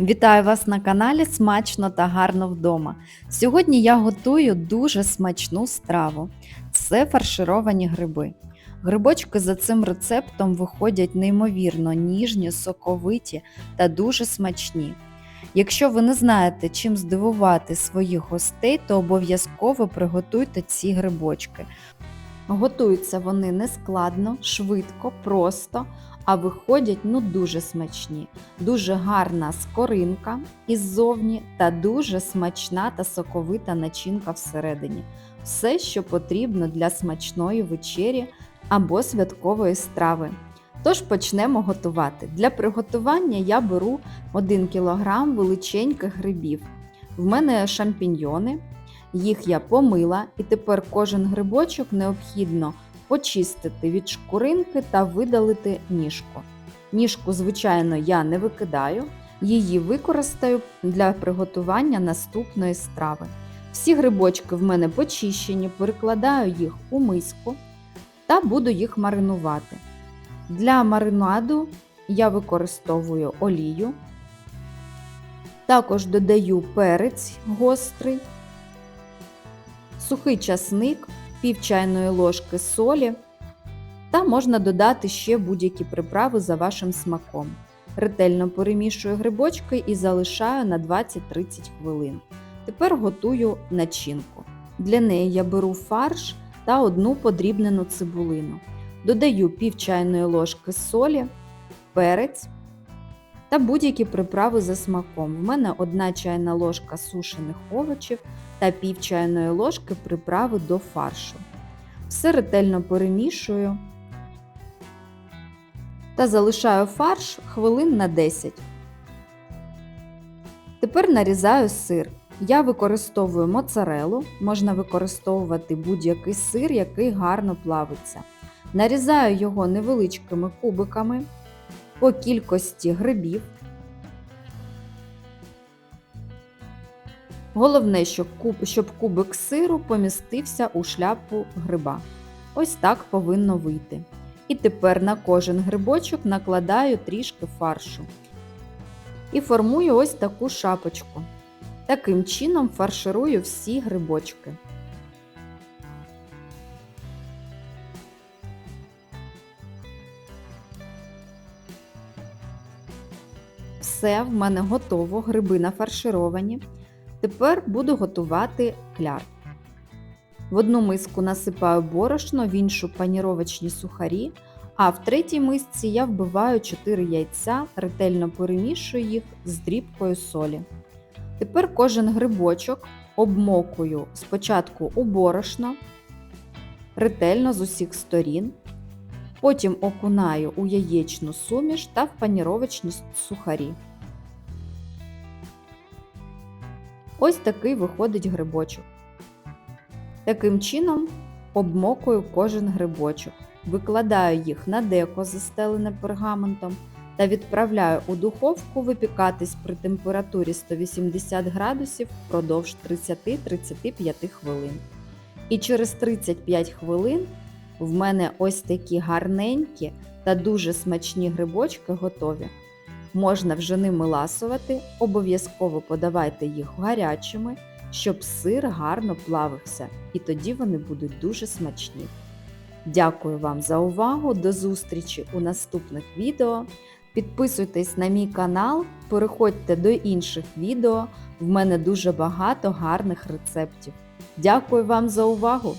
Вітаю вас на каналі Смачно та гарно вдома. Сьогодні я готую дуже смачну страву. Це фаршировані гриби. Грибочки за цим рецептом виходять неймовірно ніжні, соковиті та дуже смачні. Якщо ви не знаєте, чим здивувати своїх гостей, то обов'язково приготуйте ці грибочки. Готуються вони нескладно, швидко, просто, а виходять ну дуже смачні. Дуже гарна скоринка іззовні та дуже смачна та соковита начинка всередині. Все, що потрібно для смачної вечері або святкової страви. Тож почнемо готувати. Для приготування я беру 1 кг величеньких грибів. В мене шампіньйони, їх я помила, і тепер кожен грибочок необхідно почистити від шкуринки та видалити ніжку. Ніжку, звичайно, я не викидаю, її використаю для приготування наступної страви. Всі грибочки в мене почищені, перекладаю їх у миску та буду їх маринувати. Для маринаду я використовую олію, також додаю перець гострий, сухий часник, пів чайної ложки солі та можна додати ще будь-які приправи за вашим смаком. Ретельно перемішую грибочки і залишаю на 20-30 хвилин. Тепер готую начинку. Для неї я беру фарш та одну подрібнену цибулину. Додаю пів чайної ложки солі, перець та будь-які приправи за смаком. В мене одна чайна ложка сушених овочів та пів чайної ложки приправи до фаршу. Все ретельно перемішую та залишаю фарш хвилин на 10. Тепер нарізаю сир. Я використовую моцарелу, можна використовувати будь-який сир, який гарно плавиться. Нарізаю його невеличкими кубиками по кількості грибів. Головне, щоб, куб, щоб кубик сиру помістився у шляпу гриба. Ось так повинно вийти. І тепер на кожен грибочок накладаю трішки фаршу. І формую ось таку шапочку. Таким чином фарширую всі грибочки. Все, в мене готово, гриби нафаршировані. Тепер буду готувати кляр. В одну миску насипаю борошно, в іншу паніровочні сухарі, а в третій мисці я вбиваю 4 яйця, ретельно перемішую їх з дрібкою солі. Тепер кожен грибочок обмокую спочатку у борошно, ретельно з усіх сторін, потім окунаю у яєчну суміш та в паніровочні сухарі. Ось такий виходить грибочок. Таким чином обмокую кожен грибочок, викладаю їх на деко, застелене пергаментом, та відправляю у духовку випікатись при температурі 180 градусів впродовж 30-35 хвилин. І через 35 хвилин в мене ось такі гарненькі та дуже смачні грибочки готові. Можна вже ними ласувати, обов'язково подавайте їх гарячими, щоб сир гарно плавився, і тоді вони будуть дуже смачні. Дякую вам за увагу! До зустрічі у наступних відео. Підписуйтесь на мій канал, переходьте до інших відео. В мене дуже багато гарних рецептів. Дякую вам за увагу!